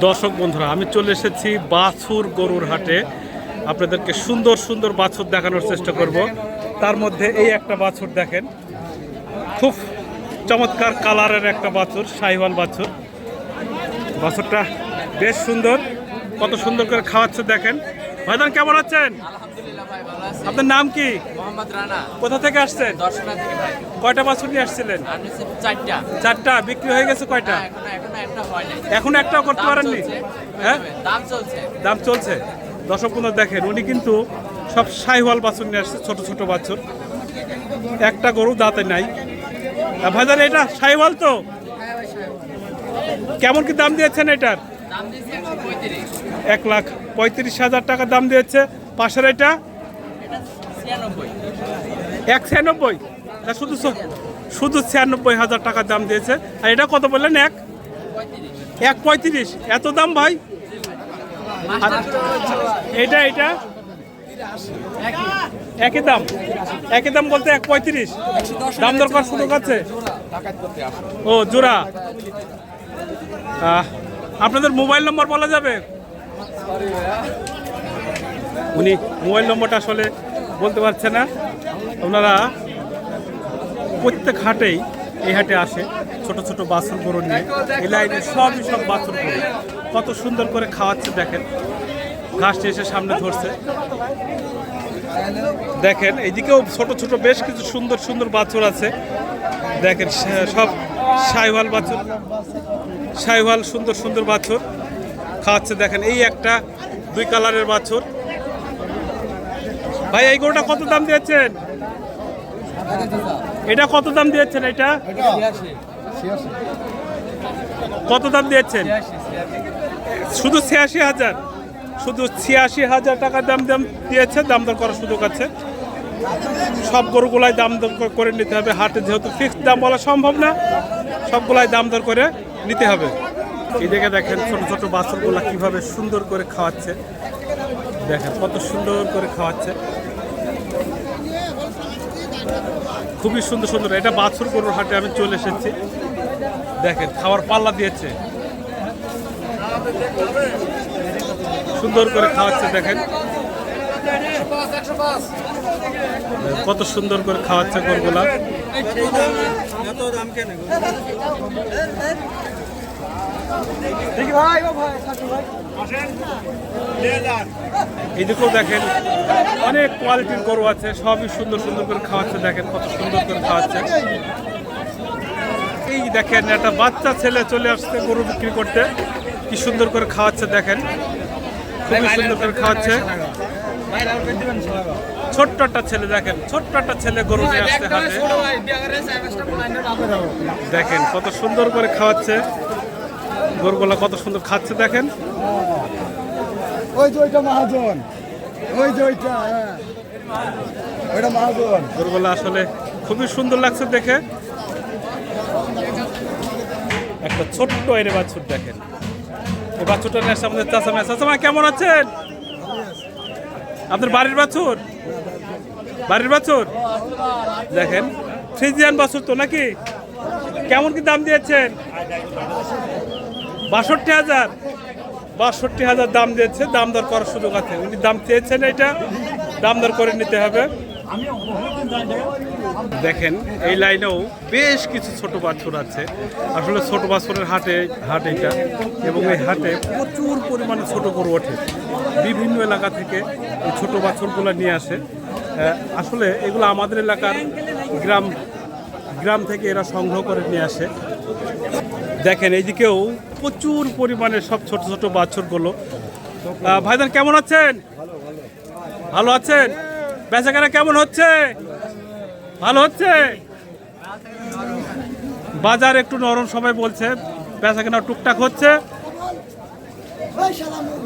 দর্শক বন্ধুরা, আমি চলে এসেছি বাছুর গরুর হাটে। আপনাদেরকে সুন্দর সুন্দর বাছুর দেখানোর চেষ্টা করব। তার মধ্যে এই একটা বাছুর দেখেন। খুব চমৎকার কালারের একটা বাছুর সাইওয়াল বাছুর। বাছুরটা বেশ সুন্দর। কত সুন্দর করে খাওয়াচ্ছে দেখেন। ভাইদান কেমন আছেন? আপনার নাম কি? মোহাম্মদ রানা। কোথা থেকে আসছেন? দর্শনা থেকে ভাই। কয়টা বাছুর নিয়ে আসছিলেন? চারটা। চারটা বিক্রি হয়ে গেছে কয়টা? না, এখনও এখনও একটা এখন একটাও করতে পারেননি? হ্যাঁ? দাম চলছে। দাম চলছে। দর্শক দেখেন উনি কিন্তু সব সাইওয়াল বাছুর নিয়ে আসছে ছোট ছোট বাছুর। একটা গরু দাঁতে নাই। ভাইজান এটা সাইওয়াল তো? কেমন কি দাম দিয়েছেন এটার? এক লাখ। পঁয়ত্রিশ হাজার টাকা দাম দিয়েছে। পাশের এটা? এক ছিয়ানব্বই। শুধু শুধু ছিয়ানব্বই হাজার টাকা দাম দিয়েছে। আর এটা কত বললেন, এক? এক পঁয়ত্রিশ। এত দাম ভাই? এটা এটা? একই দাম। একই দাম বলতে এক পঁয়ত্রিশ। দাম দরকার সুযোগ আছে। ও, জোড়া। আপনাদের মোবাইল নম্বর বলা যাবে? উনি মোবাইল নম্বরটা আসলে বলতে পারছে না। ওনারা প্রত্যেক হাটেই এই হাটে আসে, ছোট ছোট বাছুর গরু নিয়ে। এই লাইনে সবই সব বাছুর গরু। কত সুন্দর করে খাওয়াচ্ছে, দেখেন। ঘাসটি এসে সামনে ধরছে। দেখেন এইদিকেও ছোট ছোট বেশ কিছু সুন্দর সুন্দর বাছুর আছে। দেখেন সব সাইওয়াল বাছুর। সাইওয়াল সুন্দর সুন্দর বাছুর। খাওয়াচ্ছে, দেখেন, এই একটা দুই কালারের বাছুর। ভাই, এই গরুটা কত দাম দিয়েছেন? এটা কত দাম দিয়েছেন এটা? কত দাম দিয়েছেন? শুধু ছিয়াশি হাজার। শুধু ছিয়াশি হাজার টাকা দাম দাম দিয়েছে, দাম দর করার সুযোগ আছে। সব গরুগুলাই দাম দর করে নিতে হবে। হাটে যেহেতু ফিক্সড দাম বলা সম্ভব না, সবগুলাই দাম দর করে নিতে হবে। এদিকে দেখেন ছোট ছোট বাছুরগুলা কীভাবে সুন্দর করে খাওয়াচ্ছে। দেখেন কত সুন্দর করে খাওয়াচ্ছে। খুবই সুন্দর সুন্দর। এটা বাছুর গরুর হাটে আমি চলে এসেছি। দেখেন খাওয়ার পাল্লা দিয়েছে। সুন্দর করে খাওয়াচ্ছে, দেখেন। কত সুন্দর করে খাওয়াচ্ছে গরুগুলা। দেখেন, অনেক কোয়ালিটির গরু আছে, সবই সুন্দর সুন্দর করে খাওয়াচ্ছে, দেখেন কত সুন্দর করে খাওয়াচ্ছে। এই দেখেন, একটা বাচ্চা ছেলে চলে আসছে গরু বিক্রি করতে, কি সুন্দর করে খাওয়াচ্ছে, দেখেন। খুবই সুন্দর করে খাওয়াচ্ছে। ছোট্ট একটা ছেলে, দেখেন, ছোট্ট একটা ছেলে গরু নিয়ে আসছে দেখেন, কত সুন্দর করে খাওয়াচ্ছে। গরুগুলা কত সুন্দর খাচ্ছে দেখেন। ওই যে ওইটা মহাজন। ওই যে ওইটা হ্যাঁ। ওইটা মহাজন। গরুগুলা আসলে খুবই সুন্দর লাগছে দেখে। একটা ছোট্ট এর বাছুর দেখেন। এই বাছুরটা নিয়ে আসছে আমাদের চাষা মেয়ে চাষা কেমন আছেন? আপনার বাড়ির বাছুর? বাড়ির বাছুর? দেখেন ফ্রিজিয়ান বাছুর তো নাকি? কেমন কি দাম দিয়েছেন? বাষট্টি হাজার। বাষট্টি হাজার দাম দিয়েছে, দাম দর করার সুযোগ আছে। উনি দাম চেয়েছেন এটা, দাম দর করে নিতে হবে। দেখেন, এই লাইনেও বেশ কিছু ছোট বাছুর আছে। আসলে ছোট বাছুরের হাটে, হাট এটা। এবং এই হাটে প্রচুর পরিমাণে ছোট গরু ওঠে। বিভিন্ন এলাকা থেকে এই ছোট বাছুরগুলো নিয়ে আসে। আসলে এগুলো আমাদের এলাকার গ্রাম গ্রাম থেকে এরা সংগ্রহ করে নিয়ে আসে। দেখেন এইদিকেও প্রচুর পরিমাণে সব ছোট ছোট বাছুরগুলো আহ, ভাইজান কেমন আছেন? ভালো আছেন? বেচাকেনা কেমন হচ্ছে? ভালো হচ্ছে? বাজার একটু নরম সবাই বলছে বেচাকেনা টুকটাক হচ্ছে।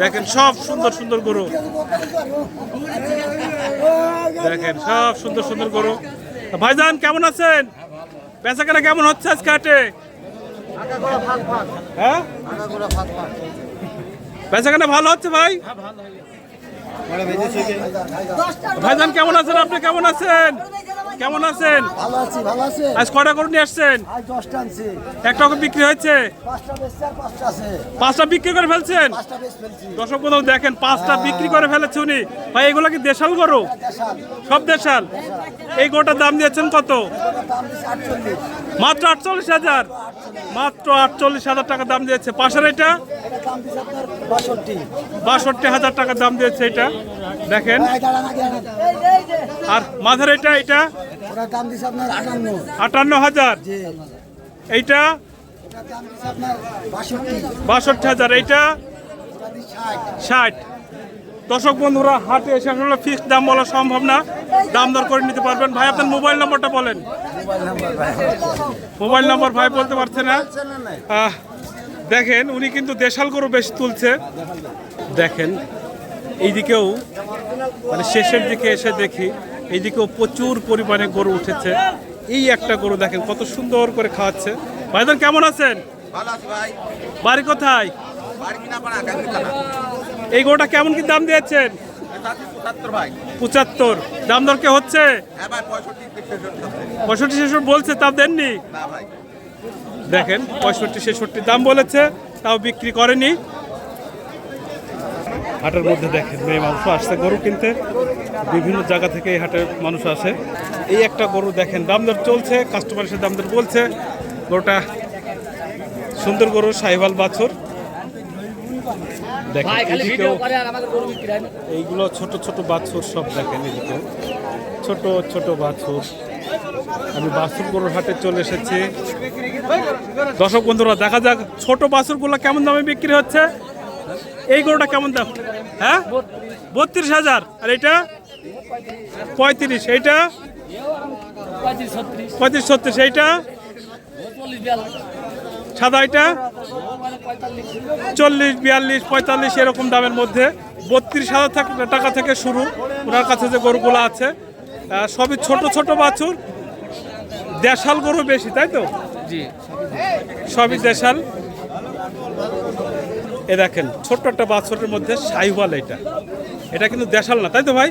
দেখেন সব সুন্দর সুন্দর গরু। দেখেন সব সুন্দর সুন্দর গরু। ভাইজান কেমন আছেন? বেচাকেনা কেমন হচ্ছে আজকে হাটে? হ্যাঁ? বেচাকেনা ভালো হচ্ছে ভাই? ভাইজান কেমন আছেন আপনি? কেমন আছেন? কেমন আছেন? ভালো আছি ভালো আছে আজ কটা গরু নিয়ে আসছেন? আজ দশটা আনছি। একটা করে বিক্রি হয়েছে? পাঁচটা বেচছে আর পাঁচটা আছে। পাঁচটা বিক্রি করে ফেলছেন? পাঁচটা বেচ ফেলছি। দর্শক বন্ধু দেখেন পাঁচটা বিক্রি করে ফেলেছে উনি। ভাই এগুলো কি দেশাল গরু? দেশাল। সব দেশাল? এই গোটার দাম দিয়েছেন কত? দাম দিচ্ছে আটচল্লিশ। মাত্র আটচল্লিশ হাজার? মাত্র আটচল্লিশ হাজার টাকা দাম দিয়েছে। পাশের এটা? বাষট্টি হাজার টাকা দাম দিয়েছে এটা। দেখেন। আর মাথার এটা এটা? আটান্ন হাজার। এইটা? বাষট্টি হাজার। এইটা? ষাট। দর্শক বন্ধুরা, হাটে এসে আসলে ফিক্স দাম বলা সম্ভব না। দাম দর করে নিতে পারবেন। ভাই, আপনার মোবাইল নম্বরটা বলেন। মোবাইল নম্বর ভাই বলতে পারছে না। দেখেন, উনি কিন্তু দেশাল গরু বেশি তুলছে। দেখেন এইদিকেও মানে শেষের দিকে এসে দেখি এইদিকেও প্রচুর পরিমাণে গরু উঠেছে। এই একটা গরু দেখেন কত সুন্দর করে খাওয়াচ্ছে। ভাইজান কেমন আছেন? বাড়ি কোথায়? এই গরুটা কেমন কি দাম দিয়েছেন? পঁচাত্তর দাম দর কে হচ্ছে? হ্যাঁ পঁয়ষট্টি ছেষট্টি বলছে তা দেননি? দেখেন পঁয়ষট্টি ছেষট্টি দাম বলেছে তাও বিক্রি করেনি। হাটের মধ্যে দেখেন মেয়ে মানুষ। আসছে গরু কিনতে। বিভিন্ন জায়গা থেকে এই হাটে মানুষ আসে। এই একটা গরু দেখেন দাম দর চলছে কাস্টমার এসে দাম দর বলছে। গরুটা সুন্দর গরু সাহিবাল বাছুর। দেখেন এইগুলো ছোট ছোট বাছুর সব দেখেন এদিকেও। ছোট ছোট বাছুর। আমি বাছুর গরুর হাটে চলে এসেছি। দর্শক বন্ধুরা দেখা যাক ছোট বাছুরগুলো কেমন দামে বিক্রি হচ্ছে। এই গরুটা কেমন দাম? হ্যাঁ? বত্রিশ হাজার। আর এটা? পঁয়ত্রিশ। এইটা? পঁয়ত্রিশ ছত্রিশ। এইটা? সাদা এটা চল্লিশ বিয়াল্লিশ পঁয়তাল্লিশ এরকম দামের মধ্যে। বত্রিশ হাজার টাকা থেকে শুরু। ওনার কাছে যে গরুগুলো আছে সবই ছোট ছোট বাছুর। দেশাল গরু বেশি তাই তো? জি। সবই দেশাল। এ দেখেন, ছোট্ট একটা বাছুরের মধ্যে শাহিওয়াল এটা। এটা কিন্তু দেশাল না, তাই তো ভাই?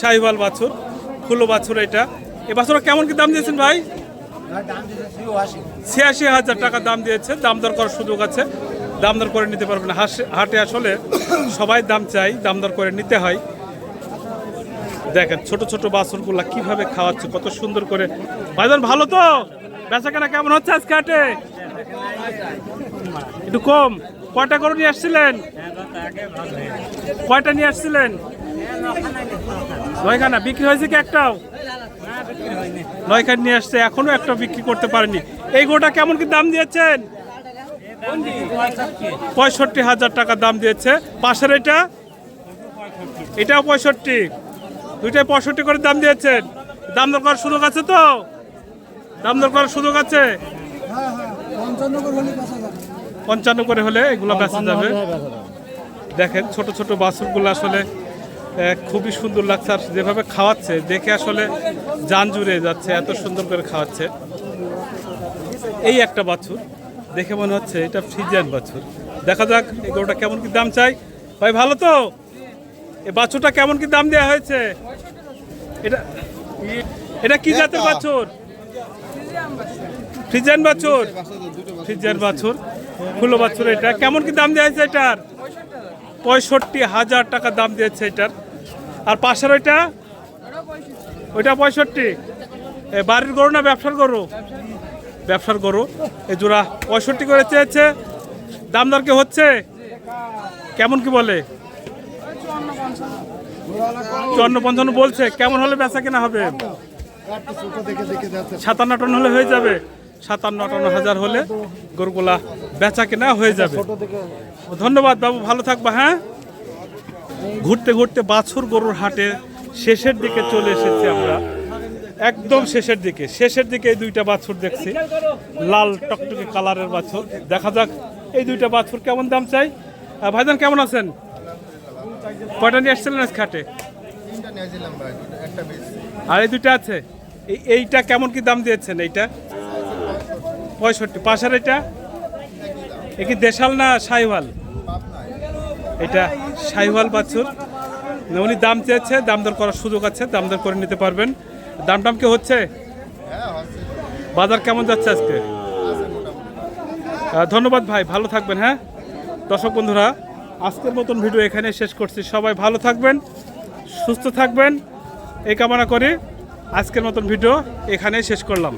শাহিওয়াল বাছুর ফুলো বাছুর এটা। এ বাছুর কেমন কি দাম দিয়েছেন ভাই? ছিয়াশি হাজার টাকা দাম দিয়েছে, দাম দর করার সুযোগ আছে। দাম দর করে নিতে পারবেন হাটে আসলে সবাই দাম চাই, দাম দর করে নিতে হয়। দেখেন, ছোট ছোট বাছুরগুলা কীভাবে খাওয়াচ্ছে, কত সুন্দর করে। ভাইজান, ভালো তো? বেচা কেনা কেমন হচ্ছে আজকে হাটে? একটু কম। কয়টা করে নিয়ে আসছিলেন? কয়টা নিয়ে আসছিলেন? নয়খানা। বিক্রি হয়েছে কি একটাও? নয়খান নিয়ে আসছে, এখনও একটা বিক্রি করতে পারেনি। এই গোটা কেমন কি দাম দিয়েছেন? পঁয়ষট্টি হাজার টাকা দাম দিয়েছে। পাশের এটা? এটাও পঁয়ষট্টি। দুইটাই পঁয়ষট্টি করে দাম দিয়েছেন। দাম দর করার সুযোগ আছে তো? দাম দর করার সুযোগ আছে? পঞ্চান্ন করে হলে এগুলো বেচা যাবে। দেখেন ছোট ছোট বাছুরগুলো আসলে খুবই সুন্দর লাগছে। আর যেভাবে খাওয়াচ্ছে দেখে আসলে যান জুড়ে যাচ্ছে এত সুন্দর করে খাওয়াচ্ছে। এই একটা বাছুর দেখে মনে হচ্ছে এটা ফ্রিজিয়ান বাছুর। দেখা যাক এই গরুটা কেমন কি দাম চাই? ভাই ভালো তো? এই বাছুরটা কেমন কি দাম দেওয়া হয়েছে? এটা এটা কি জাতের বাছুর? ফ্রিজিয়ান বাছুর। ফ্রিজিয়ান বাছুর। ফুলো বাছুর এটা। কেমন কি দাম দিয়েছে এটার? পঁয়ষট্টি হাজার টাকা দাম দিয়েছে এটার। আর পাশের ওইটা? ওইটা পঁয়ষট্টি। বাড়ির গরু না ব্যবসার গরু? ব্যবসার গরু। এ, জোড়া পঁয়ষট্টি করে চেয়েছে। দাম দর কি হচ্ছে? কেমন কি বলে? চুয়ান্ন পঞ্চান্ন বলছে। কেমন হলে বেচা কেনা হবে? সাতান্ন টন হলে হয়ে যাবে। সাতান্ন আটান্ন হাজার হলে গরুগুলা বেচা কেনা হয়ে যাবে। ধন্যবাদ বাবু ভালো থাকবা হ্যাঁ? ঘুরতে ঘুরতে বাছুর গরুর হাটে শেষের দিকে চলে এসেছি আমরা। একদম শেষের দিকে। শেষের দিকে এই দুইটা বাছুর দেখছি। লাল টকটকে কালারের বাছুর। দেখা যাক এই দুইটা বাছুর কেমন দাম চাই। ভাইজান কেমন আছেন? কয়টা নিয়ে আসছিলেন আজকে হাটে? আর এই দুইটা আছে? এই- এইটা কেমন কি দাম দিয়েছেন এইটা? পঁয়ষট্টি। পাশের এটা এ কি দেশাল না সাইওয়াল? এটা সাইওয়াল বাছুর। উনি দাম চেয়েছে, দাম দর করার সুযোগ আছে, দাম দর করে নিতে পারবেন। দাম টাম কি হচ্ছে? বাজার কেমন যাচ্ছে আজকে? ধন্যবাদ ভাই, ভালো থাকবেন হ্যাঁ? দর্শক বন্ধুরা, আজকের মতন ভিডিও এখানে শেষ করছি। সবাই ভালো থাকবেন, সুস্থ থাকবেন, এই কামনা করে আজকের মতন ভিডিও এখানে শেষ করলাম।